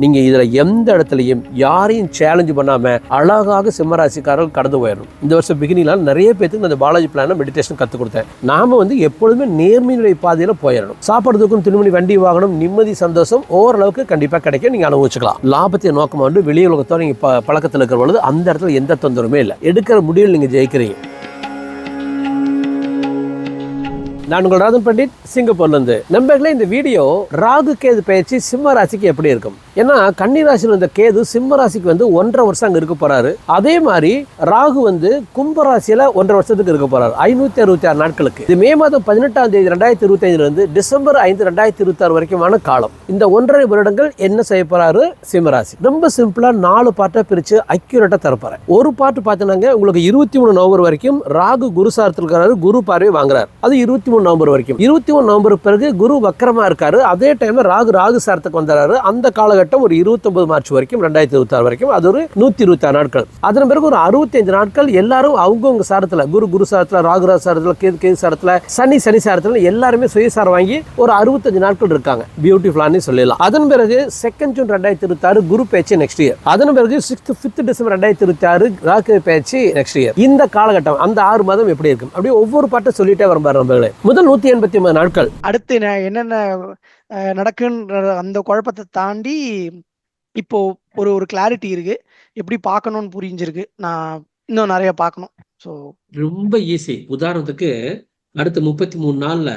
நீங்க இதுல எந்த இடத்துலையும் யாரையும் சேலஞ்சு பண்ணாம அழகாக சிம்மராசிக்காரர்கள் கடந்து போயிடணும். இந்த வருஷம் பிகினிங்ல நிறைய பேத்துக்கு அந்த பாலாஜி பிளான மெடிடேஷன் கற்றுக் கொடுத்தேன். நாம வந்து எப்பொழுதுமே நேர்மையினுடைய பாதையில போயிடணும். சாப்பிட்றதுக்கும் திருமணி வண்டி வாகனம் நிம்மதி சந்தோஷம் ஓரளவுக்கு கண்டிப்பா கிடைக்கும். நீங்க அனுபவிச்சுக்கலாம். லாபத்தை நோக்கமாக வந்து வெளி உலகத்தோட நீங்க ப- பழக்கத்தில் இருக்கிற பொழுது அந்த இடத்துல எந்த தொந்தரவுமே இல்லை. எடுக்கிற முடிவில் நீங்க ஜெயிக்கிறீங்க. நான் உங்கள் ராஜன் பண்டிட் சிங்கப்பூர்லேருந்து நண்பர்களே இந்த வீடியோ ராகு கேது பயிற்சி சிம்ம ராசிக்கு எப்படி இருக்கும்? ஏன்னா கன்னிராசியில் இருந்த கேது சிம்ம ராசிக்கு வந்து ஒன்றரை வருஷம் அங்கே இருக்க போகிறாரு அதே மாதிரி ராகு வந்து கும்பராசியில் ஒன்றரை வருஷத்துக்கு இருக்க போகிறார் ஐநூற்றி அறுபத்தி ஆறு நாட்களுக்கு. இது மே மாதம் பதினெட்டாம் தேதி ரெண்டாயிரத்தி இருபத்தி ஐந்துலேருந்து டிசம்பர் ஐந்து ரெண்டாயிரத்தி இருபத்தி ஆறு வரைக்குமான காலம். இந்த ஒன்றரை வருடங்கள் என்ன செய்ய போகிறாரு சிம்மராசி. ரொம்ப சிம்பிளாக நாலு பாட்டை பிரித்து அக்யூரேட்டாக தரப்போகிறேன் ஒரு பார்ட் பார்த்தீங்கன்னா உங்களுக்கு இருபத்தி மூணு நவம்பர் வரைக்கும் ராகு குரு சாரத்தில் இருக்கிறாரு குரு பார்வை வாங்குறாரு. அது இருபத்தி மூணு நவம்பர் வரைக்கும். இருபத்தி மூணு நவம்பர் பிறகு குரு வக்கரமாக இருக்காரு. அதே டைமில் ராகு ராகு சாரத்துக்கு வந்துடுறாரு. அந்த காலகட்டம் ஒரு 29 மார்ச் வரைக்கும் ரெண்டாயிரத்தி இருபத்தி ஆறு வரைக்கும் அது ஒரு நூத்தி இருபத்தி ஆறு நாட்கள். அதன் பிறகு ஒரு அறுபத்தஞ்சு நாட்கள் எல்லாரும் அவங்கவுங்க சாரத்துல குரு குரு சாரத்துல ராகு சாரத்தில் சாரத்துல கேது கேது சாரத்துல சனி சனி சாரத்துல எல்லாருமே சுயசாரம் வாங்கி ஒரு அறுபத்தஞ்சு நாட்கள் இருக்காங்க. பியூட்டிஃபுல்லானே சொல்லலாம். அதன் பிறகு செகண்ட் ஜூன் ரெண்டாயிரத்தி இருபத்தி ஆறு குரு பேச்சு நெக்ஸ்ட் இயர் அதன் பிறகு சிக்ஸ்த் ஃபிஃப்த் டிசம்பர் ரெண்டாயிரத்தி இருபத்தி ஆறு ராகு பேச்சு நெக்ஸ்ட் இயர் இந்த காலகட்டம் அந்த ஆறு மாதம் எப்படி இருக்கும்? அப்படியே ஒவ்வொரு பாட்டும் சொல்லிட்டே வரும் பாரு முதல் நூத்தி எண்பத்தி ஒன்பது நாட்கள். அடுத்து என்னென்ன நடக்குன்ற அந்த குழப்பத்தை தாண்டி இப்போ ஒரு ஒரு கிளாரிட்டி இருக்கு. எப்படி பார்க்கணும்னு புரிஞ்சிருக்கு. நான் இன்னும் நிறைய பார்க்கணும். ஸோ ரொம்ப ஈஸி உதாரணத்துக்கு அடுத்த முப்பத்தி மூணு நாள்ல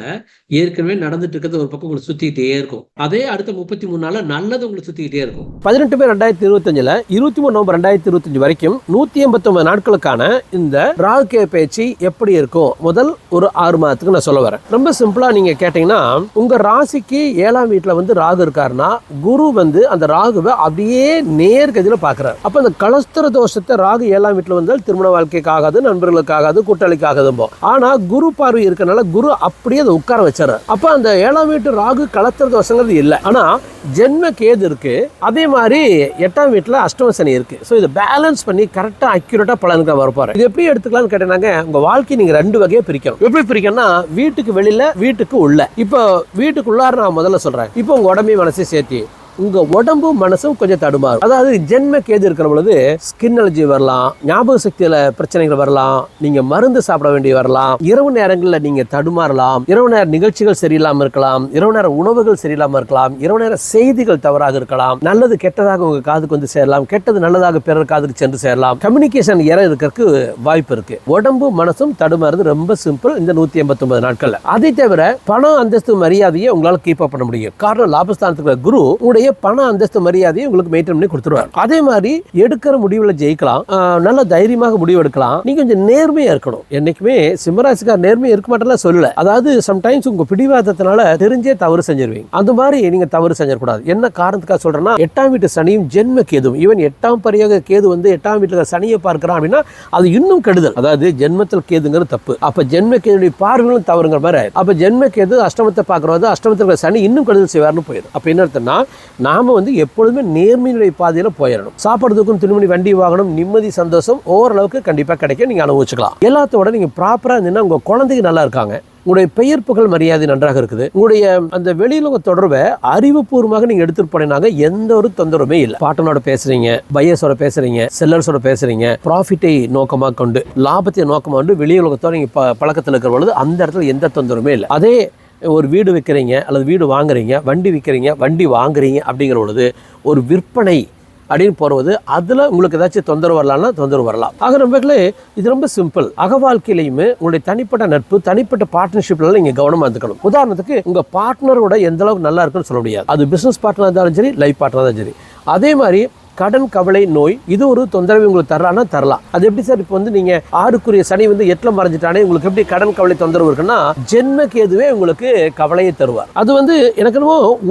ஏற்கனவே நடந்துட்டு இருக்கிறது ஒரு பக்கம் உங்களுக்கு சுத்திக்கிட்டே இருக்கும். அதே அடுத்த முப்பத்தி மூணு நாள்ல நல்லது உங்களை சுத்திக்கிட்டே இருக்கும். பதினெட்டு பேர் ரெண்டாயிரத்தி இருபத்தஞ்சுல இருபத்தி மூணு நவம்பர் ரெண்டாயிரத்தி இருபத்தஞ்சு வரைக்கும் நூத்தி எண்பத்தொன்பது நாட்களுக்கான இந்த ராகுகே பயிற்சி எப்படி இருக்கும்? முதல் ஒரு ஆறு மாதத்துக்கு நான் சொல்ல வரேன். ரொம்ப சிம்பிளா நீங்க கேட்டீங்கன்னா உங்க ராசிக்கு ஏழாம் வீட்டுல வந்து ராகு இருக்காருன்னா குரு வந்து அந்த ராகுவை அப்படியே நேர்கதியில பாக்குறாரு. அப்ப அந்த கலஸ்தர தோஷத்தை ராகு ஏழாம் வீட்டுல வந்தால் திருமண வாழ்க்கைக்காகாது நண்பர்களுக்காகாது கூட்டாளிக்காகாது ஆனா குரு பார்வை இருக்கனால குரு அப்படியே அதை உட்கார வச்சாரு. அப்ப அந்த ஏழாம் வீட்டு ராகு கலத்துறது தோஷங்கிறது இல்லை. ஆனா ஜென்ம கேது இருக்கு. அதே மாதிரி எட்டாம் வீட்டுல அஷ்டம சனி இருக்கு. ஸோ இதை பேலன்ஸ் பண்ணி கரெக்டா அக்யூரேட்டா பலனுக்கு வரப்பாரு இது எப்படி எடுத்துக்கலாம்னு கேட்டீங்கன்னா உங்க வாழ்க்கை நீங்க ரெண்டு வகையை பிரிக்கணும். எப்படி பிரிக்கணும்னா வீட்டுக்கு வெளியில வீட்டுக்கு உள்ள. இப்போ வீட்டுக்குள்ளார நான் முதல்ல சொல்றேன். இப்போ உங்க உடம்பையும் மனசையும் சேர்த்து உங்க உடம்பும் மனசும் கொஞ்சம் தடுமாறும். அதாவது ஜென்ம கேது இருக்கிற பொழுது ஸ்கின் அலர்ஜி வரலாம் ஞாபக சக்தியில பிரச்சனைகள் வரலாம் நீங்க மருந்து சாப்பிட வேண்டி வரலாம் இரவு நேரங்களில் நீங்க தடுமாறலாம் இரவு நேர நிகழ்ச்சிகள் சரியில்லாம இருக்கலாம் இரவு நேர உணவுகள் சரியில்லாம இருக்கலாம் இரவு நேர செய்திகள் தவறாக இருக்கலாம் நல்லது கெட்டதாக உங்க காதுக்கு வந்து சேரலாம் கெட்டது நல்லதாக பிறர் காதுக்கு சென்று சேரலாம் கம்யூனிகேஷன் இற இருக்கிறதுக்கு வாய்ப்பு இருக்கு. உடம்பு மனசும் தடுமாறுறது ரொம்ப சிம்பிள் இந்த நூத்தி எண்பத்தி ஒன்பது நாட்கள்ல. அதை தவிர பணம் அந்தஸ்து மரியாதையை உங்களால கீப் அப் பண்ண முடியும். காரணம் லாபஸ்தானத்துக்கு குரு உடைய உங்களுடைய பண அந்தஸ்து மரியாதையை உங்களுக்கு மெயின்டைன் பண்ணி கொடுத்துருவார். அதே மாதிரி எடுக்கிற முடிவில் ஜெயிக்கலாம். நல்ல தைரியமாக முடிவு எடுக்கலாம். நீங்க கொஞ்சம் நேர்மையா இருக்கணும். என்னைக்குமே சிம்மராசிக்கார் நேர்மையாக இருக்க மாட்டேலாம் சொல்லலை. அதாவது சம்டைம்ஸ் உங்க பிடிவாதத்தினால தெரிஞ்சே தவறு செஞ்சிருவீங்க. அந்த மாதிரி நீங்க தவறு செஞ்சிடக்கூடாது. என்ன காரணத்துக்காக சொல்கிறேன்னா எட்டாம் வீட்டு சனியும் ஜென்ம கேதும் ஈவன் எட்டாம் பரியாக கேது வந்து எட்டாம் வீட்டுல சனியை பார்க்கிறான் அப்படின்னா அது இன்னும் கெடுதல். அதாவது ஜென்மத்தில் கேதுங்கிறது தப்பு. அப்ப ஜென்ம கேதுடைய பார்வைகளும் தவறுங்கிற மாதிரி ஆயிடும். அப்ப ஜென்ம கேது அஷ்டமத்தை பார்க்குறது அஷ்டமத்தில் இருக்கிற சனி இன்னும் கெடுதல் செய்வார்னு போயிடும். அப்போ என்ன அர்த்தம்னா நாம் வந்து எப்பொழுதுமே நேர்மையினுடைய பாதையில் போயிடணும் சாப்பிட்றதுக்கும் துணிமணி வண்டி வாகனம் நிம்மதி சந்தோஷம் ஓரளவுக்கு கண்டிப்பாக கிடைக்கும். நீங்கள் அனுபவிச்சுக்கலாம். எல்லாத்தோட நீங்கள் ப்ராப்பராக இருந்தீங்கன்னா உங்கள் குழந்தைங்க நல்லா இருக்காங்க. உங்களுடைய பெயர் புகழ் மரியாதை நன்றாக இருக்குது. உங்களுடைய அந்த வெளியுலக தொடர்பை அறிவுபூர்வமாக நீங்க எடுத்துட்டு போனீங்கன்னா எந்த ஒரு தொந்தரவுமே இல்லை. பாட்டனோட பேசுறீங்க பையஸோட பேசுறீங்க செல்லர்ஸோட பேசுறீங்க ப்ராஃபிட்டை நோக்கமாக கொண்டு லாபத்தை நோக்கமாக கொண்டு வெளியுலகத்தோட நீங்க ப- பழக்கத்தில் இருக்கிற பொழுது அந்த இடத்துல எந்த தொந்தரவுமே இல்லை. அதே ஒரு வீடு விற்கிறீங்க அல்லது வீடு வாங்குறீங்க வண்டி விற்கிறீங்க வண்டி வாங்குறீங்க அப்படிங்கிற பொழுது ஒரு விற்பனை அப்படின்னு போகிறது அதில் உங்களுக்கு ஏதாச்சும் தொந்தரவு வரலாம்னா தொந்தரவு வரலாம். ஆக நம்பர்களே இது ரொம்ப சிம்பிள் அக வாழ்க்கையிலையுமே உங்களுடைய தனிப்பட்ட நட்பு தனிப்பட்ட பார்ட்னர்ஷிப்லாம் நீங்கள் கவனமாக இருந்துக்கணும். உதாரணத்துக்கு உங்கள் பார்ட்னரோட எந்த அளவுக்கு நல்லா இருக்குன்னு சொல்ல முடியாது. அது பிஸ்னஸ் பார்ட்னராக இருந்தாலும் சரி லைஃப் பார்ட்னராக இருந்தாலும் சரி. அதே மாதிரி கடன் கவலை நோய் இது ஒரு தொந்தரவு உங்களுக்கு தரலாம்னா தரலாம். அது எப்படி சார் இப்போ வந்து நீங்க ஆறுக்குரிய சனி வந்து எட்டுல மறைஞ்சிட்டானே உங்களுக்கு எப்படி கடன் கவலை தொந்தரவு இருக்குன்னா ஜென்ம கேதுவே உங்களுக்கு கவலையை தருவார். அது வந்து எனக்கு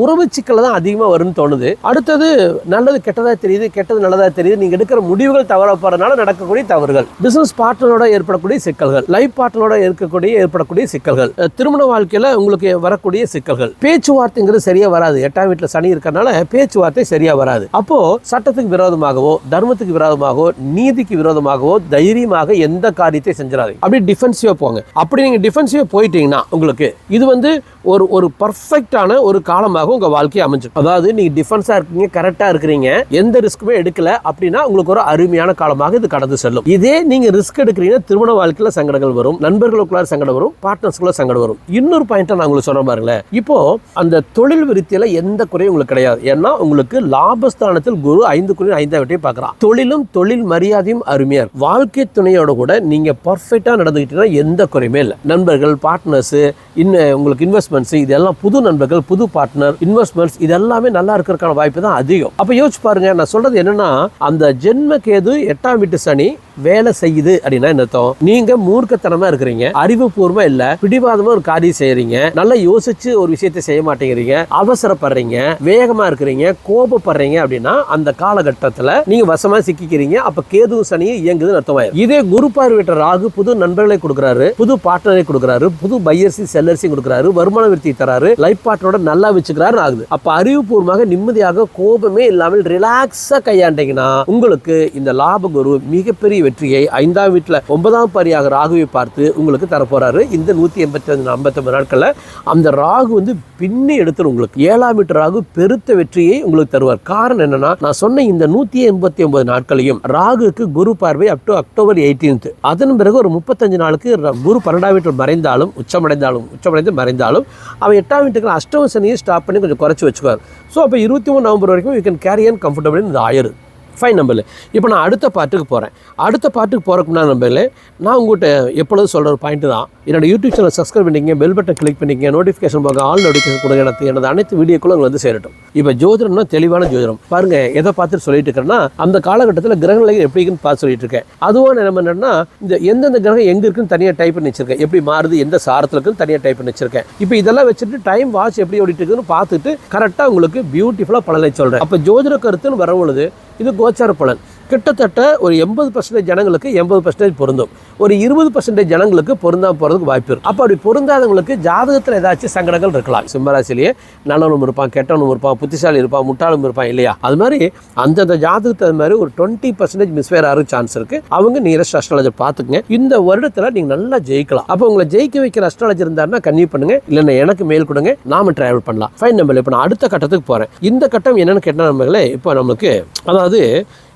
உறவு சிக்கல தான் அதிகமாக வரும்னு தோணுது. அடுத்தது நல்லது கெட்டதா தெரியுது கெட்டது நல்லதா தெரியுது. நீங்க எடுக்கிற முடிவுகள் தவற போறதுனால நடக்கக்கூடிய தவறுகள். பிசினஸ் பார்ட்னரோட ஏற்படக்கூடிய சிக்கல்கள். லைஃப் பார்ட்னரோட இருக்கக்கூடிய ஏற்படக்கூடிய சிக்கல்கள். திருமண வாழ்க்கையில உங்களுக்கு வரக்கூடிய சிக்கல்கள். பேச்சுவார்த்தைங்கிறது சரியா வராது. எட்டாம் வீட்டில் சனி இருக்கறனால பேச்சுவார்த்தை சரியா வராது. அப்போ சட்டத்தை சட்டத்துக்கு விரோதமாகவோ தர்மத்துக்கு விரோதமாகவோ நீதிக்கு விரோதமாகவோ தைரியமாக எந்த காரியத்தை செஞ்சிடாதீங்க. அப்படி டிஃபென்சிவா போங்க. அப்படி நீங்க டிஃபென்சிவா போயிட்டீங்கன்னா உங்களுக்கு இது வந்து ஒரு ஒரு பர்ஃபெக்டான ஒரு காலமாக உங்க வாழ்க்கையை அமைஞ்சு அதாவது நீங்க டிஃபென்ஸா இருக்கீங்க கரெக்டா இருக்கிறீங்க எந்த ரிஸ்க்குமே எடுக்கல அப்படின்னா உங்களுக்கு ஒரு அருமையான காலமாக இது கடந்து செல்லும். இதே நீங்க ரிஸ்க் எடுக்கிறீங்க திருமண வாழ்க்கையில சங்கடங்கள் வரும் நண்பர்களுக்குள்ள சங்கடம் வரும் பார்ட்னர்ஸ்குள்ள சங்கடம் வரும். இன்னொரு பாயிண்ட் நான் உங்களுக்கு சொல்ற பாருங்களேன். இப்போ அந்த தொழில் விருத்தியில எந்த குறையும் உங்களுக்கு கிடையாது. ஏன்னா உங்களுக்கு லாபஸ்தானத்தில் குரு ஐந்து குறை ஐந்தாம் வீட்டையும் பார்க்கறான் தொழிலும் தொழில் மரியாதையும் அருமையா இருக்கும். வாழ்க்கை துணையோட கூட நீங்க பர்ஃபெக்டா நடந்துக்கிட்டீங்கன்னா எந்த குறையுமே இல்லை. நண்பர்கள் பார்ட்னர்ஸ் இன்னும் உங்களுக்கு இன்வெஸ்ட்மெண்ட்ஸ் இதெல்லாம் புது நண்பர்கள் புது பார்ட்னர் இன்வெஸ்ட்மெண்ட்ஸ் இது எல்லாமே நல்லா இருக்கிறதுக்கான வாய்ப்பு தான் அதிகம். அப்ப யோசிச்சு பாருங்க நான் சொல்றது என்னன்னா அந்த ஜென்ம கேது எட்டாம் வீட்டு சனி வேலை செய்யுது அப்படின்னா என்ன அர்த்தம்? நீங்க மூர்க்கத்தனமா இருக்கிறீங்க அறிவுபூர்வமா இல்ல பிடிவாதமா ஒரு காரியம் செய்யறீங்க நல்லா யோசிச்சு ஒரு விஷயத்தை செய்ய மாட்டேங்கிறீங்க அவசரப்படுறீங்க வேகமா இருக்கிறீங்க கோபப்படுறீங்க அப்படின்னா அந்த காலகட்டத்தில் நீங்க வசமா சிக்கிக்கிறீங்க. அப்ப கேது சனியும் இயங்குதுன்னு அர்த்தமாயிரும். இதே குரு பார்வையிட்ட ராகு புது நண்பர்களை கொடுக்குறாரு புது பார்ட்னரை கொடுக்குறாரு புது பையர்ஸி செல்லர்சி கொடுக்குறாரு வருமான விருத்தி தராரு லைஃப் பார்ட்னரோட நல்லா வச்சுக்கிறாரு ஆகுது. அப்ப அறிவுபூர்வமாக நிம்மதியாக கோபமே இல்லாமல் ரிலாக்ஸா கையாண்டீங்கன்னா உங்களுக்கு இந்த லாப குரு மிகப்பெரிய வெற்றியை ஐந்தாம் வீட்டில் ஒன்பதாம் பரியாக ராகுவை பார்த்து உங்களுக்கு தரப்போறாரு. இந்த நூத்தி எண்பத்தி அஞ்சு ஐம்பத்தொன்பது நாட்கள்ல அந்த ராகு வந்து பின்னி எடுத்துரும் உங்களுக்கு. ஏழாம் வீட்டு ராகு பெருத்த வெற்றியை உங்களுக்கு தருவார். காரணம் என்னன்னா நான் சொன்ன இந்த நூத்தி எண்பத்தி ஒன்பது நாட்களையும் ராகுக்கு குரு பார்வை அப் டு அக்டோபர் எயிட்டீன்த் அதன் பிறகு ஒரு முப்பத்தஞ்சு நாளுக்கு குரு பன்னெண்டாம் வீட்டில் மறைந்தாலும் உச்சமடைந்தாலும் உச்சமடைந்து மறைந்தாலும் அவன் எட்டாம் வீட்டுக்கு அஷ்டம சனியை ஸ்டாப் பண்ணி கொஞ்சம் குறைச்சி வச்சுக்குவார். ஸோ அப்போ இருபத்தி மூணு நவம்பர் வரைக்கும் you can carry and comfortable இந்த ஆயிரு ஃபைன் நம்பர் இப்போ நான் அடுத்த பாட்டுக்கு போகிறேன் அடுத்த பாட்டுக்கு போகிறக்கு முன்னாடி நம்பரில் நான் உங்கள்கிட்ட எப்பொழுதும் சொல்கிற ஒரு பாயிண்ட் தான். என்னோட யூடியூப் சேனல் சப்ஸ்கிரைப் பண்ணிக்கங்க பெல் பட்டன் கிளிக் பண்ணிக்கங்க நோட்டிஃபிகேஷன் போக ஆல் நோட்டிஃபிகேஷன் கொடுங்க. எனக்கு எனது அனைத்து வீடியோக்களும் உங்களுக்கு வந்து சேரட்டும். இப்போ ஜோதிடம்னா தெளிவான ஜோதிடம். பாருங்க எதை பார்த்துட்டு சொல்லிட்டு இருக்கேன்னா அந்த காலகட்டத்தில் கிரகநிலைகள் எப்படி பார்த்து சொல்லிட்டு இருக்கேன். அதுவும் நம்ம என்னென்னா இந்த எந்தெந்த கிரகம் எங்கே இருக்குன்னு தனியாக டைப் பண்ணி வச்சிருக்கேன். எப்படி மாறுது எந்த சாரத்தில் இருக்குன்னு தனியாக டைப் பண்ணி வச்சிருக்கேன். இப்போ இதெல்லாம் வச்சுட்டு டைம் வாட்ச் எப்படி ஓடிட்டு இருக்குன்னு பார்த்துட்டு கரெக்டாக உங்களுக்கு பியூட்டிஃபுல்லாக பலனை சொல்கிறேன் அப்போ ஜோதிட கருத்துன்னு வரவொழுது இது கோச்சார பலன் கிட்டத்தட்ட ஒரு எண்பது பர்சன்டேஜ் ஜனங்களுக்கு எண்பது பர்சன்டேஜ் பொருந்தும். ஒரு இருபது பர்சன்டேஜ் ஜனங்களுக்கு பொருந்தாம போகிறதுக்கு வாய்ப்பு இருக்கும். அப்போ அப்படி பொருந்தாதவங்களுக்கு ஜாதகத்தில் ஏதாச்சும் சங்கடங்கள் இருக்கலாம். சிம்மராசிலேயே நல்லவனும் இருப்பான் கெட்டவனும் இருப்பான் புத்திசாலி இருப்பான் முட்டாளும் இருப்பான் இல்லையா? அது மாதிரி அந்தந்த ஜாதகத்தை அது மாதிரி ஒரு டுவெண்ட்டி பர்சன்டேஜ் மிஸ்வேர் ஆகிற சான்ஸ் இருக்குது அவங்க நியரஸ்ட் அஸ்ட்ராலஜர் பார்த்துக்குங்க. இந்த வருடத்தில் நீங்கள் நல்லா ஜெயிக்கலாம். அப்போ உங்களை ஜெயிக்க வைக்கிற அஸ்ட்ராலஜர் இருந்தாருன்னா கன்வியூ பண்ணுங்க. இல்லைன்னா எனக்கு மெயில் கொடுங்க. நாம டிராவல் பண்ணலாம். ஃபைன் நம்பர் இப்போ நான் அடுத்த கட்டத்துக்கு போகிறேன் இந்த கட்டம் என்னென்னு கேட்டால் நம்மளே இப்போ நம்மளுக்கு அதாவது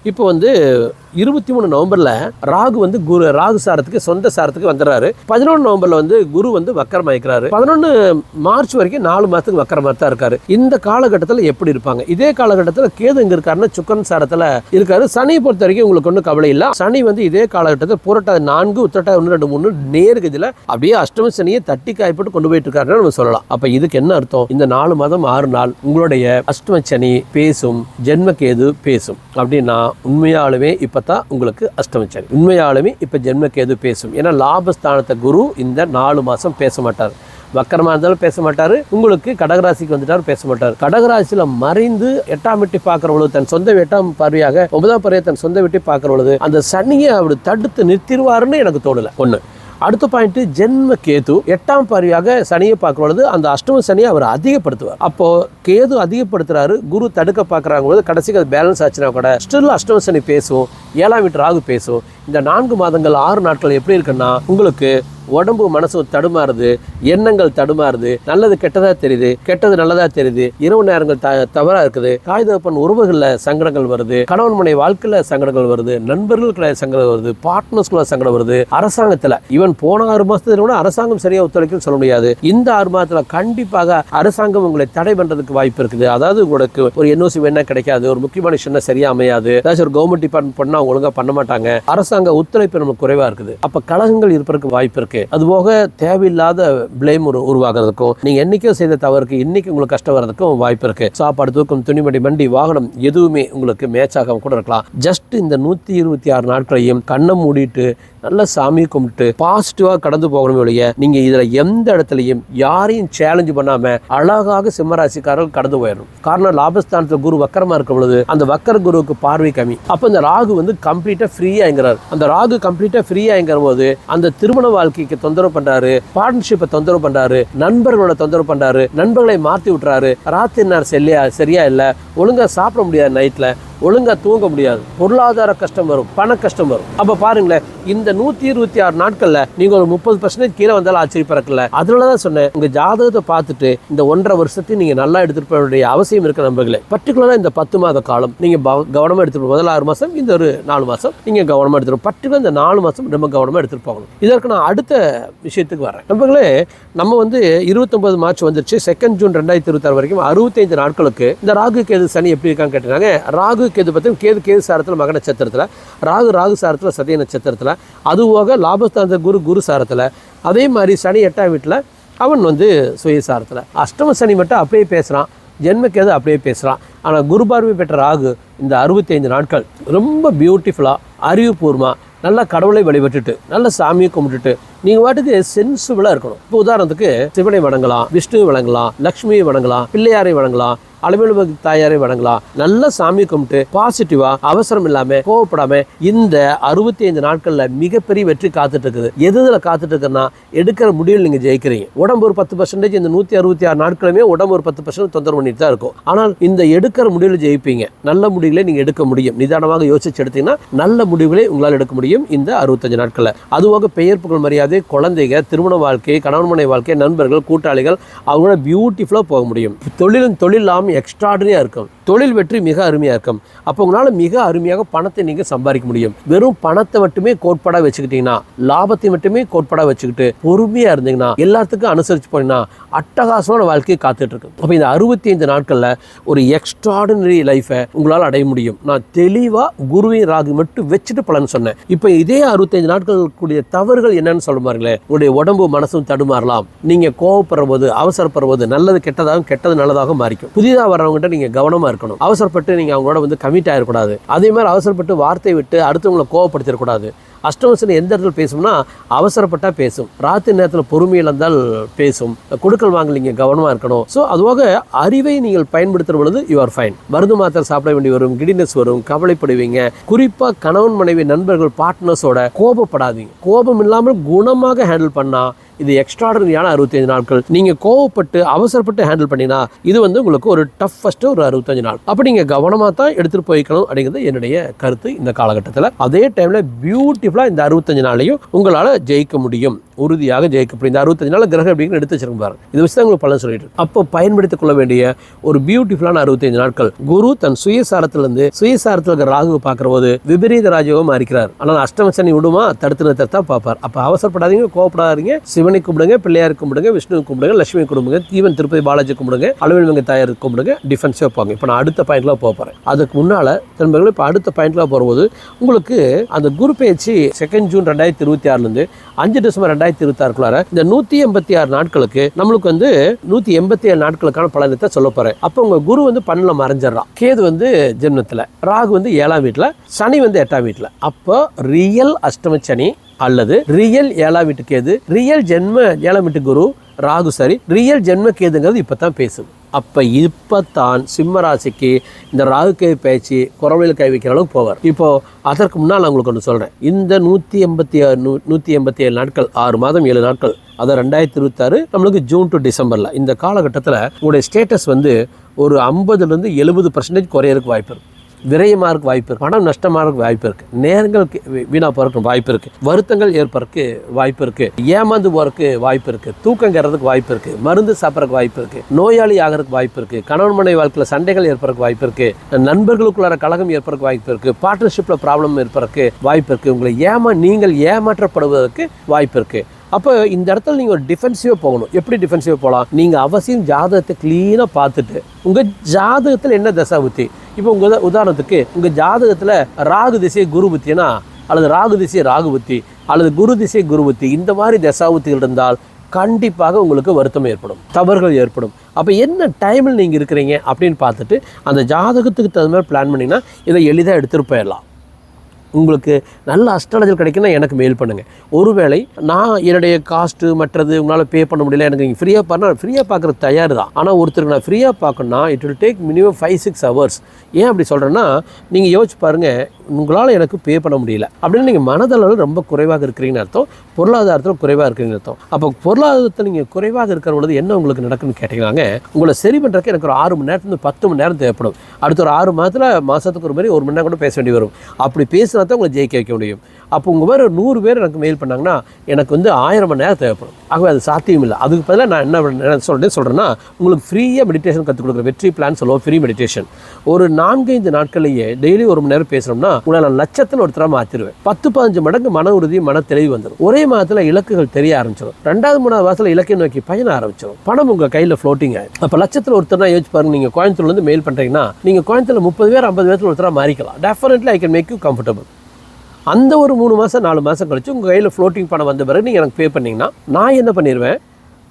இப்போ வந்து இருபத்தி மூணு நவம்பரில் ராகு வந்து குரு ராகு சாரத்துக்கு சொந்த சாரத்துக்கு வந்துடுறாரு. பதினொன்று நவம்பரில் வந்து குரு வந்து வக்கரம் ஆயிக்கிறாரு பதினொன்று மார்ச் வரைக்கும் நாலு மாதத்துக்கு வக்கரமாக தான் இருக்காரு. இந்த காலகட்டத்தில் எப்படி இருப்பாங்க? இதே காலகட்டத்தில் கேது எங்கே இருக்காருன்னா சுக்கரன் சாரத்தில் இருக்காரு. சனி பொறுத்த வரைக்கும் உங்களுக்கு ஒன்றும் கவலை இல்லை. சனி வந்து இதே காலகட்டத்தில் புரட்டாதி நான்கு உத்திரட்டாதி ஒன்று ரெண்டு மூணு நேர்கதியில் அப்படியே அஷ்டம சனியை தட்டி காய்ப்பட்டு கொண்டு போயிட்டு இருக்காருன்னு நம்ம சொல்லலாம். அப்போ இதுக்கு என்ன அர்த்தம்? இந்த நாலு மாதம் ஆறு நாள் உங்களுடைய அஷ்டம சனி பேசும் ஜென்மக்கேது பேசும். அப்படின்னா உண்மையாலுமே இப்போ தான் உங்களுக்கு அஷ்டமச்சனி. உண்மையாலுமே இப்போ ஜென்மகேது பேசும்? ஏன்னா லாபஸ்தானத்தை குரு இந்த நாலு மாதம் பேச மாட்டார். வக்கரமாக இருந்தாலும் பேச மாட்டார். உங்களுக்கு கடகராசிக்கு வந்துட்டாலும் பேச மாட்டார். கடகராசியில் மறைந்து எட்டாம் வெட்டி பார்க்குற பொழுது தன் சொந்த எட்டாம் பார்வையாக ஒன்பதாம் பறவை தன் சொந்த வெட்டி பார்க்குற பொழுது அந்த சனியை அவர் தடுத்து நிறுத்திடுவாருன்னு எனக்கு தோணலை. ஒன்று அடுத்த பாயிண்ட் ஜென்ம கேது. எட்டாம் பார்வையாக சனியை பார்க்கும் பொழுது அந்த அஷ்டம சனியை அவர் அதிகப்படுத்துவார். அப்போ கேது அதிகப்படுத்துறாரு குரு தடுக்க பார்க்குறாங்க போது கடைசிக்கு அது பேலன்ஸ் ஆச்சுன்னா கூட ஸ்டில் அஷ்டம சனி பேசும் ஏழாம் வீட்டு ராகு பேசும். இந்த நான்கு மாதங்கள் ஆறு நாட்கள் எப்படி இருக்குன்னா உங்களுக்கு உடம்பு மனசு தடுமாறுது எண்ணங்கள் தடுமாறுது நல்லது கெட்டதாக தெரியுது கெட்டது நல்லதாக தெரியுது இரவு நேரங்கள் த தவறாக இருக்குது. தாய் தகப்பன் உறவுகளில் சங்கடங்கள் வருது கணவன் மனை வாழ்க்கையில் சங்கடங்கள் வருது நண்பர்களுக்குள்ள சங்கடம் வருது பார்ட்னர்ஸ்குள்ள சங்கடம் வருது அரசாங்கத்தில். ஈவன் போன ஆறு மாதத்தில் கூட அரசாங்கம் சரியாக ஒத்துழைக்குன்னு சொல்ல முடியாது. இந்த ஆறு மாதத்தில் கண்டிப்பாக அரசாங்கம் உங்களை தடை பண்ணுறதுக்கு வாய்ப்பு இருக்குது. அதாவது உங்களுக்கு ஒரு என்ஓசி வேணா கிடைக்காது ஒரு முக்கியமான விஷயம் சரியாக அமையாது. ஏதாச்சும் ஒரு கவர்மெண்ட் டிபார்ட்மெண்ட் பண்ணால் ஒழுங்காக பண்ண மாட்டாங்க. அரசாங்க ஒத்துழைப்பு நமக்கு குறைவாக இருக்குது. அப்போ கழகங்கள் இருப்பதற்கு வாய்ப்பு இருக்குது இருக்குது அதுபோக தேவையில்லாத பிளேம் ஒரு உருவாகிறதுக்கும் நீங்கள் என்றைக்கும் செய்த தவறுக்கு இன்னைக்கு உங்களுக்கு கஷ்டம் வர்றதுக்கும் வாய்ப்பு இருக்கு. சாப்பாடு தூக்கம் துணிமணி வண்டி வாகனம் எதுவுமே உங்களுக்கு மேட்ச் ஆகாம கூட இருக்கலாம். ஜஸ்ட் இந்த நூத்தி இருபத்தி ஆறு நாட்களையும் கண்ணை மூடிட்டு நல்ல சாமி கும்பிட்டு பாசிட்டிவாக கடந்து போகணுமே ஒழிய நீங்க இதில் எந்த இடத்துலையும் யாரையும் சேலஞ்ச் பண்ணாம அழகாக சிம்மராசிக்காரர்கள் கடந்து போயிடணும். காரணம் லாபஸ்தானத்தில் குரு வக்கரமா இருக்கும் பொழுது அந்த வக்கர குருவுக்கு பார்வை கம்மி. அப்போ இந்த ராகு வந்து கம்ப்ளீட்டாக ஃப்ரீயாகிறார் அந்த ராகு கம்ப்ளீட்டாக ஃப்ரீயாங்கிற போது அந்த திருமண வாழ்க்கை வாழ்க்கைக்கு தொந்தரவு பண்றாரு பார்ட்னர்ஷிப்பை தொந்தரவு பண்றாரு நண்பர்களோட தொந்தரவு பண்றாரு நண்பர்களை மாத்தி விட்டுறாரு. ராத்திரி நேரம் சரியா சரியா இல்ல ஒழுங்கா சாப்பிட முடியாது நைட்ல ஒழுங்கா தூங்க முடியாது. பொருளாதார கஷ்டம் வரும் பண கஷ்டம் வரும். அப்போ பாருங்களேன் இந்த நூத்தி இருபத்தி ஆறு நாட்களில் நீங்கள் ஒரு முப்பது பர்சன்டேஜ் கீழே வந்தாலும் ஆச்சரியப்பறக்கல அதனால தான் சொன்னேன் உங்கள் ஜாதகத்தை பார்த்துட்டு இந்த ஒன்றரை வருஷத்தையும் நீங்க நல்லா எடுத்துகிட்டு போக வேண்டிய அவசியம் இருக்க நம்பர்களே பர்டிகுலராக இந்த பத்து மாத காலம் நீங்கள் கவனமாக கவனமா எடுத்துட்டு போகணும். முதல் ஆறு மாதம் இந்த ஒரு நாலு மாதம் நீங்கள் கவனமாக எடுத்துகிட்டு பர்டிகுலர் இந்த நாலு மாதம் ரொம்ப கவனமா எடுத்துகிட்டு போகணும். இதற்கு நான் அடுத்த விஷயத்துக்கு வரேன். நம்பர்களே நம்ம வந்து இருபத்தொம்பது மார்ச் வந்துருச்சு. செகண்ட் ஜூன் ரெண்டாயிரத்தி இருபத்தாறு வரைக்கும் அறுபத்தைந்து நாட்களுக்கு இந்த ராகு கேது சனி எப்படி இருக்கான்னு கேட்டாங்க ராகு கேது பற்றி கேது கேது சாரத்தில் மக நட்சத்திரத்தில் ராகு ராகு சாரத்தில் சதய நட்சத்திரத்தில் அதுபோக லாபஸ்தான குரு குரு சாரத்தில் அதே மாதிரி சனி எட்டாம் வீட்டில் அவன் வந்து சுயசாரத்தில் அஷ்டம சனி மட்டும் அப்படியே பேசுகிறான் ஜென்மக்கேது அப்படியே பேசுகிறான் ஆனால் குரு பார்வை பெற்ற ராகு இந்த அறுபத்தைந்து நாட்கள் ரொம்ப பியூட்டிஃபுல்லாக அறிவுபூர்வமாக நல்லா கடவுளை வழிபட்டுட்டு நல்ல சாமியை கும்பிட்டுட்டு நீங்கள் வாட்டுக்கு சென்சிபிளாக இருக்கணும். இப்போ உதாரணத்துக்கு சிவனை வணங்கலாம் விஷ்ணுவை வணங்கலாம் லக்ஷ்மியை வணங்கலாம் பிள்ளையாரை வணங்கலாம் அளவில் தாயாரை வணங்கலாம். நல்ல சாமி கும்பிட்டு பாசிட்டிவா அவசரம் இல்லாம கோவப்படாம இந்த அறுபத்தி ஐந்து நாட்கள்ல மிகப்பெரிய வெற்றி காத்துட்டு இருக்குது எது இதுல காத்துட்டு இருக்குன்னா எடுக்கிற முடிவில் நீங்க ஜெயிக்கிறீங்க. உடம்பு ஒரு பத்து பர்சன்டேஜ் இந்த நூத்தி அறுபத்தி ஆறு நாட்களுமே உடம்பு ஒரு பத்து பர்சன்ட் தொந்தரவு பண்ணிட்டு தான் இருக்கும். ஆனால் இந்த எடுக்கிற முடிவில் ஜெயிப்பீங்க. நல்ல முடிவுகளை நீங்க எடுக்க முடியும். நிதானமாக யோசிச்சு எடுத்தீங்கன்னா நல்ல முடிவுகளை உங்களால் எடுக்க முடியும் இந்த அறுபத்தஞ்சு நாட்களில். அதுவாக பெயர் புகழ் மரியாதை குழந்தைங்க திருமண வாழ்க்கை கணவன் மனை வாழ்க்கை நண்பர்கள் கூட்டாளிகள் அவங்களோட பியூட்டிஃபுல்லாக போக முடியும். தொழிலும் தொழில் இல்லாமல் எக்ஸ்ட்ராடரியாக இருக்கும் தொழில் வெற்றி மிக அருமையாக இருக்கும். அப்போ உங்களால் மிக அருமையாக பணத்தை நீங்கள் சம்பாதிக்க முடியும். வெறும் பணத்தை மட்டுமே கோட்பாடாக வச்சுக்கிட்டீங்கன்னா லாபத்தை மட்டுமே கோட்பாடாக வச்சுக்கிட்டு பொறுமையாக இருந்தீங்கன்னா எல்லாத்துக்கும் அனுசரித்து போனீங்கன்னா அட்டகாசமான வாழ்க்கையை காத்துட்ருக்கு அப்போ இந்த அறுபத்தி ஐந்து நாட்களில் ஒரு எக்ஸ்ட்ராடினரி லைஃபை உங்களால் அடைய முடியும். நான் தெளிவாக குருவின் ராகு மட்டும் வச்சுட்டு பலன் சொன்னேன். இப்போ இதே அறுபத்தைந்து நாட்கள் கூடிய தவறுகள் என்னன்னு சொல்ல பாருங்களேன். உங்களுடைய உடம்பு மனசும் தடுமாறலாம். நீங்கள் கோவப்படுற போது அவசரப்படுற போது நல்லது கெட்டதாகவும் கெட்டது நல்லதாகவும் மாறிக்கும். புதிதாக வர்றவங்ககிட்ட நீங்கள் கவனமாக இருக்கணும். அவசரப்பட்டு நீங்கள் அவங்களோட வந்து கமிட் ஆகிடக்கூடாது அதே மாதிரி அவசரப்பட்டு வார்த்தை விட்டு அடுத்தவங்களை கோவப்படுத்திடக்கூடாது அஷ்டமசனி எந்த இடத்துல பேசும்னா அவசரப்பட்டால் பேசும். ராத்திரி நேரத்தில் பொறுமை இழந்தால் பேசும். கொடுக்கல் வாங்கல் நீங்கள் கவனமாக இருக்கணும். ஸோ அதுவாக அறிவை நீங்கள் பயன்படுத்துகிற பொழுது யூ ஆர் ஃபைன் மருந்து மாத்திரை சாப்பிட வேண்டி வரும் கிடினஸ் வரும் கவலைப்படுவீங்க. குறிப்பாக கணவன் மனைவி நண்பர்கள் பார்ட்னர்ஸோட கோபப்படாதீங்க. கோபம் இல்லாமல் குணமாக ஹேண்டில் பண்ணா இது எக்ஸ்ட்ராடனரியான அறுபத்தஞ்சு நாட்கள். நீங்கள் கோவப்பட்டு அவசரப்பட்டு ஹேண்டில் பண்ணினா இது வந்து உங்களுக்கு ஒரு டஃபஸ்ட்டு ஒரு அறுபத்தஞ்சு நாள். அப்போ நீங்கள் கவனமாக தான் எடுத்துகிட்டு போய்க்கணும் அப்படிங்கிறது என்னுடைய கருத்து இந்த காலகட்டத்தில். அதே டைமில் பியூட்டிஃபுல்லாக இந்த அறுபத்தஞ்சு நாளையும் உங்களால் ஜெயிக்க முடியும். உறுதியாக ஜெயிக்க முடியும் இந்த அறுபத்தஞ்சு நாள் கிரகம் அப்படிங்கிற எடுத்து வச்சிருக்கும் பாருங்க. இது வச்சு தான் உங்களுக்கு பலன் சொல்லிட்டு அப்போ பயன்படுத்திக் கொள்ள வேண்டிய ஒரு பியூட்டிஃபுல்லான அறுபத்தஞ்சு நாட்கள். குரு தன் சுயசாரத்திலிருந்து சுயசாரத்தில் இருக்கிற ராகுவை பார்க்குற போது விபரீத ராஜயோகமாக இருக்கிறார் ஆனால் அஷ்டம சனி விடுமா? தடுத்து நிறுத்தத்தான் பார்ப்பார். அப்போ அவசரப்படாதீங்க கோவப்படாதீங்க. சிவனை கும்பிடுங்க பிள்ளையார் கும்பிடுங்க விஷ்ணு கும்பிடுங்க லட்சுமி கும்பிடுங்க தீவன் திருப்பதி பாலாஜி கும்பிடுங்க அளவில் தாயார் கும்பிடுங்க டிஃபென்ஸே வைப்பாங்க இப்போ நான் அடுத்த பாயிண்ட்ல போக போகிறேன் அதுக்கு முன்னால் திரும்பங்களும் இப்போ அடுத்த பாயிண்ட்ல போகும்போது உங்களுக்கு அந்த குரு பயிற்சி செகண்ட் ஜூன் ரெண்டாயிரத்தி இருபத்தி ஆறுலேருந்து அஞ்சு டிசம்பர் ரெண்டாயிரத்தி இருபத்தி ஆறுக்குள்ளார இந்த நூற்றி எண்பத்தி ஆறு நாட்களுக்கு நம்மளுக்கு வந்து நூற்றி எண்பத்தி ஏழு நாட்களுக்கான பலனத்தை சொல்ல போகிறேன் அப்போ உங்கள் குரு வந்து பன்னில் மறைஞ்சிடறான். கேது வந்து ஜென்மத்தில். ராகு வந்து ஏழாம் வீட்டில் சனி வந்து எட்டாம் வீட்டில் அப்போ ரியல் அஷ்டம சனி அல்லது ரியல் ஏழாம் வீட்டு கேது ரியல் ஜென்ம ஏழாம் வீட்டு குரு ராகு சரி ரியல் ஜென்ம கேதுங்கிறது இப்போ தான் பேசுது. அப்போ இப்போ தான் சிம்மராசிக்கு இந்த ராகு கை பேச்சு குறவையில் கை வைக்கிற அளவுக்கு போவார். இப்போது அதற்கு முன்னால் நான் உங்களுக்கு ஒன்று சொல்கிறேன் இந்த நூற்றி எண்பத்தி ஆறு நூ நூற்றி எண்பத்தி ஏழு நாட்கள் ஆறு மாதம் ஏழு நாட்கள் அதான் ரெண்டாயிரத்தி இருபத்தாறு நம்மளுக்கு ஜூன் டு டிசம்பரில். இந்த காலகட்டத்தில் உங்களுடைய ஸ்டேட்டஸ் வந்து ஒரு ஐம்பதுலேருந்து எழுபது பர்சன்டேஜ் குறையறதுக்கு வாய்ப்பு இருக்குது விரயமாக வாய்ப்பு இருக்குது பணம் நஷ்டமாக இருக்க வாய்ப்பு இருக்குது நேரங்கள் வீணாக போகிறதுக்கு வாய்ப்பு இருக்குது வருத்தங்கள் ஏற்படுறதுக்கு வாய்ப்பு இருக்குது ஏமாந்து போகிறதுக்கு வாய்ப்பு இருக்குது தூக்கங்கிறதுக்கு வாய்ப்பு இருக்குது மருந்து சாப்பிட்றதுக்கு வாய்ப்பு இருக்குது நோயாளி ஆகிறதுக்கு வாய்ப்பு இருக்குது கணவன் மனை வாழ்க்கையில் சண்டைகள் ஏற்படுறதுக்கு வாய்ப்பு இருக்குது நண்பர்களுக்குள்ளார கழகம் ஏற்படுறதுக்கு வாய்ப்பு இருக்குது பார்ட்னர்ஷிப்பில் ப்ராப்ளம் ஏற்படுறதுக்கு வாய்ப்பு இருக்குது உங்களை ஏமா நீங்கள் ஏமாற்றப்படுவதற்கு வாய்ப்பு இருக்குது அப்போ இந்த இடத்துல நீங்கள் ஒரு டிஃபென்சிவாக போகணும். எப்படி டிஃபென்சிவாக போகலாம் நீங்கள் அவசியம் ஜாதகத்தை க்ளீனாக பார்த்துட்டு உங்கள் ஜாதகத்தில் என்ன தசா புத்தி? இப்போ உங்கள் உதாரணத்துக்கு உங்கள் ஜாதகத்தில் ராகு திசை குரு புத்தினா அல்லது ராகு திசை ராகு புத்தி அல்லது குரு திசை குரு புத்தி இந்த மாதிரி தசாபுத்திகள் இருந்தால் கண்டிப்பாக உங்களுக்கு வருத்தம் ஏற்படும் தவறுகள் ஏற்படும். அப்போ என்ன டைமில் நீங்கள் இருக்கிறீங்க அப்படின்னு பார்த்துட்டு அந்த ஜாதகத்துக்கு தகுந்த மாதிரி பிளான் பண்ணிங்கன்னா இதை எளிதாக எடுத்துகிட்டு போயிடலாம். உங்களுக்கு நல்ல அஸ்ட்ராலஜர் கிடைக்குன்னா எனக்கு மெயில் பண்ணுங்கள் ஒருவேளை நான் என்னுடைய காஸ்ட்டு மற்றது உங்களால் பே பண்ண முடியல எனக்கு நீங்கள் ஃப்ரீயாக பண்ணால் ஃப்ரீயாக பார்க்குறது தயார் தான். ஆனால் ஒருத்தருக்கு நான் ஃப்ரீயாக பார்க்கணுன்னா it will take minimum five six hours ஏன் அப்படி சொல்கிறேன்னா நீங்கள் யோசிச்சு பாருங்கள் உங்களால் எனக்கு பே பண்ண முடியல. அப்படின்னு நீங்கள் மனதளவில் ரொம்ப குறைவாக இருக்கிறீங்கன்னு அர்த்தம். பொருளாதாரத்தில் குறைவாக இருக்கிறீங்கன்னு அர்த்தம். அப்போ பொருளாதாரத்தில் நீங்கள் குறைவாக இருக்கிற பொழுது என்ன உங்களுக்கு நடக்குன்னு கேட்டீங்கன்னாங்க உங்களை சரி பண்ணுறதுக்கு எனக்கு ஒரு ஆறு மணி நேரத்துலேருந்து பத்து மணி நேரம் தேவைப்படும். அடுத்த ஒரு ஆறு மாதத்தில் மாதத்துக்கு ஒரு மாதிரி ஒரு மணி நேரம் கூட பேச வேண்டி வரும். அப்படி பேசினா தான் உங்களை ஜெயிக்க வைக்க முடியும். அப்போ உங்கள் மாதிரி நூறு பேர் எனக்கு மெயில் பண்ணாங்கன்னா எனக்கு வந்து ஆயிரம் மணி நேரம் தேவைப்படும். ஆகவே அது சாத்தியம் இல்லை அதுக்கு பதிலாக நான் என்ன பண்ண- சொல்கிறேன்னா உங்களுக்கு ஃப்ரீயாக மெடிடேஷன் கற்றுக் கொடுக்குற வெற்றி பிளான் சொல்லுவோம் ஃப்ரீ மெடிடேஷன் ஒரு நான்கைந்து நாட்கள்லேயே டெய்லி ஒரு மணி நேரம் பேசுகிறோம்னா உங்களை நான் லட்சத்தில் ஒருத்தராக மாற்றிடுவேன் பத்து பதினஞ்சு மடங்கு மன உறுதி மன தெளிவு வந்துடும் ஒரே மாதத்தில் இலக்குகள் தெரிய ஆரம்பிச்சிடும் ரெண்டாவது மூணாவது மாதத்தில் இலக்கை நோக்கி பயண ஆரம்பிச்சிடும் பணம் உங்கள் கையில் ஃப்ளோட்டிங் ஆகிடும் அப்போ லட்சத்தில் ஒருத்தர் யோசிச்சு பாருங்க நீங்கள் கோயம்புத்தூர்லேருந்து மெயில் பண்ணுறீங்கன்னா நீங்கள் கோயம்புத்தூரில் முப்பது பேர் ஐம்பது பேர்த்தில் ஒருத்தராக மாறிக்கலாம். Definitely I can make you comfortable அந்த ஒரு மூணு மாதம் நாலு மாதம் கழிச்சு உங்கள் கையில் ஃப்ளோட்டிங் பணம் வந்த பிறகு நீங்கள் எனக்கு பே பண்ணிங்கன்னா நான் என்ன பண்ணிடுவேன்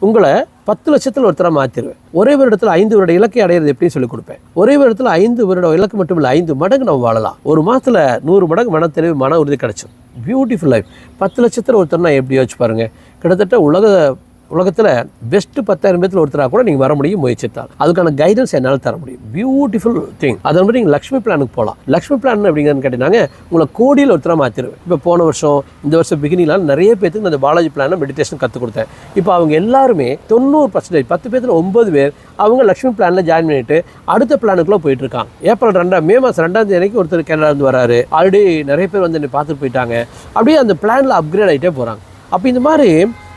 உங்களை பத்து லட்சத்தில் ஒருத்தராக மாற்றிடுவேன் ஒரே வருடத்தில் ஐந்து வருட இலக்கை அடையிறது எப்படின்னு சொல்லி கொடுப்பேன். ஒரே வருடத்தில் ஐந்து வருட இலக்கு மட்டும் இல்லை ஐந்து மடங்கு நம்ம வாழலாம். ஒரு மாதத்தில் நூறு மடங்கு மன தெளிவு மன உறுதி கிடச்சிடும் பியூட்டிஃபுல் லைஃப் பத்து லட்சத்தில் ஒருத்தர் நான் எப்படி யோசிச்சு பாருங்கள் கிட்டத்தட்ட உலக உலகத்தில் பெஸ்ட்டு பத்தாயிரம் பேர்த்தில் ஒருத்தராக கூட நீங்கள் வர முடியும் முயற்சித்தால். அதுக்கான கைடன்ஸ் என்னால் தர முடியும். பியூட்டிஃபுல் திங் அதை மாதிரி நீங்கள் லக்ஷ்மி பிளானுக்கு போகலாம் லக்ஷ்மி பிளான் அப்படிங்கிறது கேட்டீங்கன்னா உங்களை கோடியில் ஒருத்தராக மாற்றிடுவேன் இப்போ போன வருஷம் இந்த வருஷம் பிகினிங்லாம் நிறைய பேருக்கு அந்த பாலாஜி பிளானை மெடிடேஷன் கற்றுக் கொடுத்தேன். இப்போ அவங்க எல்லாருமே தொண்ணூறு பர்சன்டேஜ் பத்து பேர்த்தில் ஒம்பது பேர் அவங்க லக்ஷ்மி பிளானில் ஜாயின் பண்ணிட்டு அடுத்த பிளானுக்குள்ளே போயிட்டு இருக்காங்க. ஏப்ரல் ரெண்டாம் மே மாதம் ரெண்டாம் தேதிக்கு ஒருத்தர் கேனடாந்து வராரு. ஆல்ரெடி நிறைய பேர் வந்து என்னை பார்த்துட்டு போயிட்டாங்க. அப்படியே அந்த பிளானில் அப்கிரேட் ஆகிட்டே போகிறாங்க அப்போ இந்த மாதிரி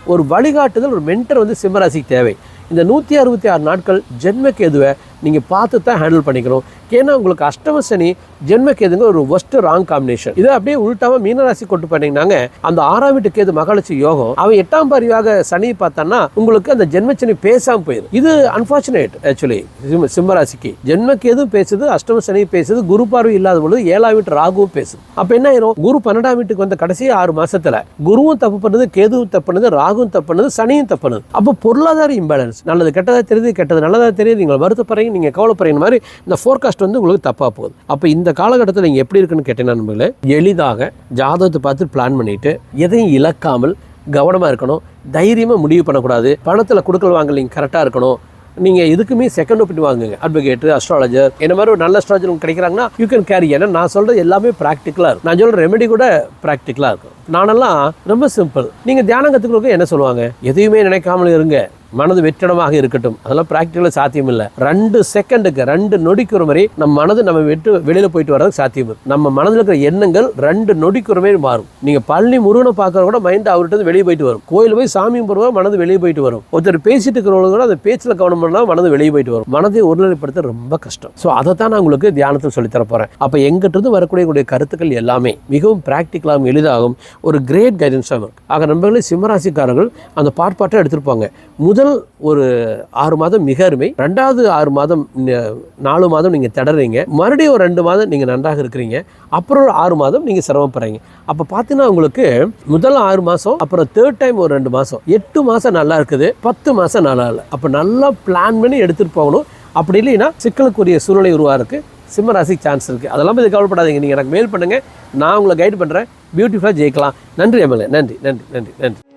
ஒரு வழிகாட்டுதல் ஒரு மென்டர் வந்து சிம்மராசிக்கு தேவை. இந்த நூற்றி அறுபத்தி ஆறு நாட்கள் ஜென்மக்கேதுவை நீங்கள் பார்த்து தான் ஹேண்டில் பண்ணிக்கணும். ஏன்னா உங்களுக்கு அஷ்டம சனி ஜென்மக்கேதுங்க ஒரு ஒஸ்ட் ராங் காம்பினேஷன் இதை அப்படியே உள்டாம மீனராசி கொண்டு போனீங்கன்னாங்க அந்த ஆறாம் வீட்டு கேது மகாலட்சி யோகம் அவன் எட்டாம் பரிவாக சனி பார்த்தான்னா உங்களுக்கு அந்த ஜென்மச்சனி பேசாம போயிடும் இது அன்பார்ச்சுனேட் ஆக்சுவலி சிம்மராசிக்கு. ஜென்மக்கேதும் பேசுது அஷ்டம சனி பேசுது குரு பார்வை இல்லாத பொழுது ஏழாம் வீட்டு ராகுவும் பேசுது. அப்ப என்ன ஆயிரும்? குரு பன்னெண்டாம் வீட்டுக்கு வந்த கடைசி ஆறு மாசத்துல குருவும் தப்பு பண்ணுது கேதுவும் தப்பு பண்ணுது ராகுவும் தப்பு பண்ணுது சனியும் தப்பு பண்ணுது. அப்போ பொருளாதார இம்பேலன்ஸ் நல்லது கெட்டதா தெரியுது கெட்டது நல்லதா தெரியுது நீங்கள் வருத்தப்படுறீங்க நீங்கள் கவலைப்படுற மாதிரி இந்த ஃபோர்காஸ்ட் வந்து உங்களுக்கு தப்பாக போகுது. அப்போ இந்த காலகட்டத்தில் நீங்கள் எப்படி இருக்குன்னு கேட்டீங்கன்னா நண்பர்களே எளிதாக ஜாதகத்தை பார்த்து பிளான் பண்ணிவிட்டு எதையும் இழக்காமல் கவனமாக இருக்கணும். தைரியமாக முடிவு பண்ணக்கூடாது. பணத்தில் கொடுக்கல் வாங்க நீங்கள் கரெக்டாக இருக்கணும். நீங்கள் எதுக்குமே செகண்ட் ஒப்பீனியன் வாங்குங்க. அட்வொகேட் அஸ்ட்ராலஜர் என்ன மாதிரி ஒரு நல்ல அஸ்ட்ராலஜர் உங்களுக்கு கிடைக்கிறாங்கன்னா யூ கேன் கேரி ஏன்னா நான் சொல்கிறது எல்லாமே ப்ராக்டிக்கலாக இருக்கும். நான் சொல்கிற ரெமெடி கூட ப்ராக்டிக்கலாக இருக்கும். நானெல்லாம் ரொம்ப சிம்பிள் நீங்கள் தியானம் கற்றுக்கிறவங்க என்ன சொல்லுவாங்க? எதையுமே நினைக்காமல் இருங்க. மனது வெற்றிடமாக இருக்கட்டும். அதெல்லாம் ப்ராக்டிக்கலாக சாத்தியம் இல்லை ரெண்டு செகண்டுக்கு ரெண்டு நொடிக்கு ஒரு மாதிரி நம்ம மனது நம்ம விட்டு வெளியில் போயிட்டு வரதுக்கு சாத்தியம் நம்ம மனதில் இருக்கிற எண்ணங்கள் ரெண்டு நொடிக்கு ஒரு மாதிரி மாறும். நீங்கள் பழனி முருகனை பார்க்குற கூட மைண்ட் அவர்கிட்ட வெளியே போயிட்டு வரும். கோயில் போய் சாமி போகிறவங்க மனது வெளியே போயிட்டு வரும். ஒருத்தர் பேசிட்டு இருக்கிறவங்க கூட அந்த பேச்சில் கவனம் பண்ணால் மனது வெளியே போயிட்டு வரும். மனதை ஒருநிலைப்படுத்த ரொம்ப கஷ்டம். ஸோ அதை தான் நான் உங்களுக்கு தியானத்தில் சொல்லித் போகிறேன் அப்போ எங்கிட்ட இருந்து வரக்கூடிய கூடிய கருத்துக்கள் எல்லாமே மிகவும் ப்ராக்டிக்கலாகவும் எளிதாகும் ஒரு கிரேட் கைடன்ஸாக இருக்கும் ஆக நண்பர்களே சிம்மராசிக்காரர்கள் அந்த பாட்பாட்டை எடுத்திருப்பாங்க. முதல் ஒரு ஆறு மாதம் மிக அருமை. ரெண்டாவது ஆறு மாதம் நாலு மாதம் நீங்கள் திடறீங்க. மறுபடியும் ஒரு ரெண்டு மாதம் நீங்கள் நன்றாக இருக்கிறீங்க. அப்புறம் ஒரு ஆறு மாதம் நீங்கள் சிரமப்படுறீங்க அப்போ பார்த்தீங்கன்னா உங்களுக்கு முதல் ஆறு மாதம் அப்புறம் தேர்ட் டைம் ஒரு ரெண்டு மாதம் எட்டு மாதம் நல்லா இருக்குது பத்து மாதம் நல்லா இல்லை. அப்போ நல்லா பிளான் பண்ணி எடுத்துகிட்டு போகணும். அப்படி இல்லைன்னா சிக்கலுக்குரிய சூழ்நிலை உருவாக இருக்குது சிம்மராசி சான்ஸ் இருக்குது அதெல்லாம் இது கவலைப்படாதீங்க. நீங்கள் எனக்கு மெயில் பண்ணுங்கள் நான் உங்களை கைட் பண்ணுறேன் பியூட்டிஃபுல்லாக ஜெயிக்கலாம். நன்றி எம்எல்ஏ நன்றி நன்றி நன்றி நன்றி.